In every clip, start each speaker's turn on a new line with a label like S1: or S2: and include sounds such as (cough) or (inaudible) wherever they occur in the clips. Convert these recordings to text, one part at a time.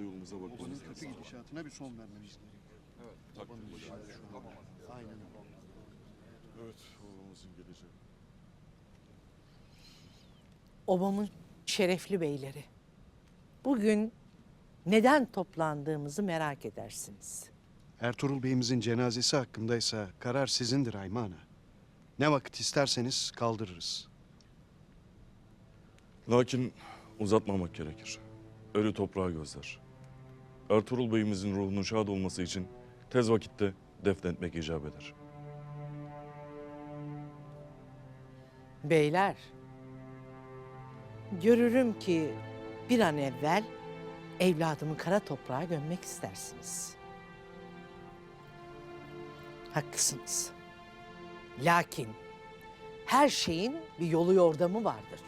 S1: da yolumuza
S2: Obanın
S1: bakmamız
S2: kötü
S1: lazım.
S2: gidişatına bir son vermemiz gerekiyor.
S1: Takdir başına.
S2: işinde şu an. Aynen öyle.
S1: Evet, babamızın geleceği.
S3: obamın şerefli beyleri. Bugün neden toplandığımızı merak edersiniz.
S2: Ertuğrul Bey'imizin cenazesi hakkındaysa karar sizindir Ayma Ana. Ne vakit isterseniz kaldırırız.
S1: Lakin uzatmamak gerekir. Ölü toprağa gözler. Ertuğrul Bey'imizin ruhunun şad olması için tez vakitte defnetmek icap eder.
S3: Beyler, görürüm ki bir an evvel evladımı kara toprağa gömmek istersiniz. Haklısınız. Lakin her şeyin bir yolu yordamı vardır.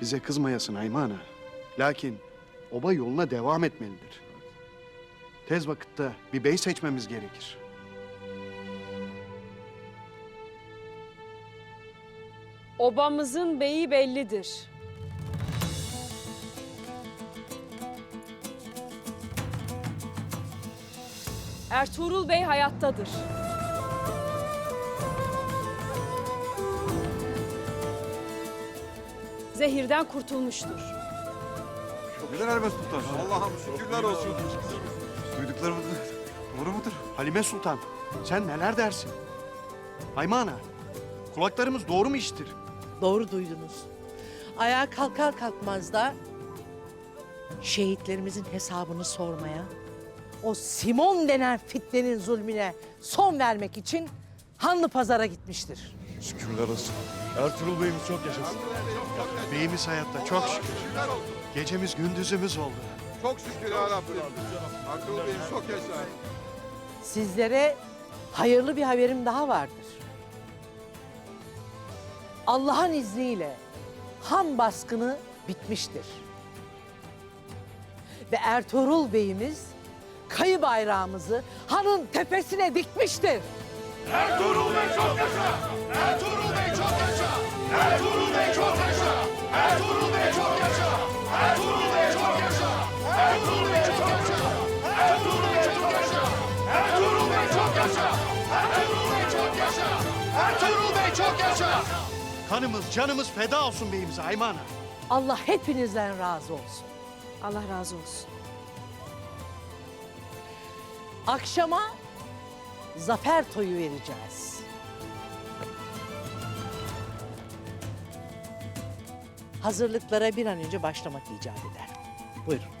S2: Bize kızmayasın Ayma Ana. Lakin oba yoluna devam etmelidir. Tez vakitte bir bey seçmemiz gerekir.
S4: Obamızın beyi bellidir. Ertuğrul Bey hayattadır. Zehirden kurtulmuştur.
S5: Neler Ermez Sultan? Allah'ım şükürler olsun. Duyduklarımız (laughs) doğru mudur?
S2: Halime Sultan, sen neler dersin? Ayma Ana, kulaklarımız doğru mu işitir?
S3: Doğru duydunuz. Ayağa kalkar kalkmaz da şehitlerimizin hesabını sormaya, o Simon denen fitnenin zulmüne son vermek için Hanlı Pazar'a gitmiştir.
S1: Şükürler olsun. Ertuğrul Bey'imiz çok yaşasın.
S2: Beyimiz hayatta çok şükür. Gecemiz gündüzümüz oldu.
S5: Çok şükür ya Rabbim. Ertuğrul Bey'im çok yaşa.
S3: Sizlere hayırlı bir haberim daha vardır. Allah'ın izniyle Han baskını bitmiştir. Ve Ertuğrul Bey'imiz kayı bayrağımızı hanın tepesine dikmiştir.
S2: Kanımız, canımız feda olsun beyimize Ayma Ana.
S3: Allah hepinizden razı olsun.
S4: Allah razı olsun.
S3: Akşama zafer toyu vereceğiz. Hazırlıklara bir an önce başlamak icap eder. Buyurun.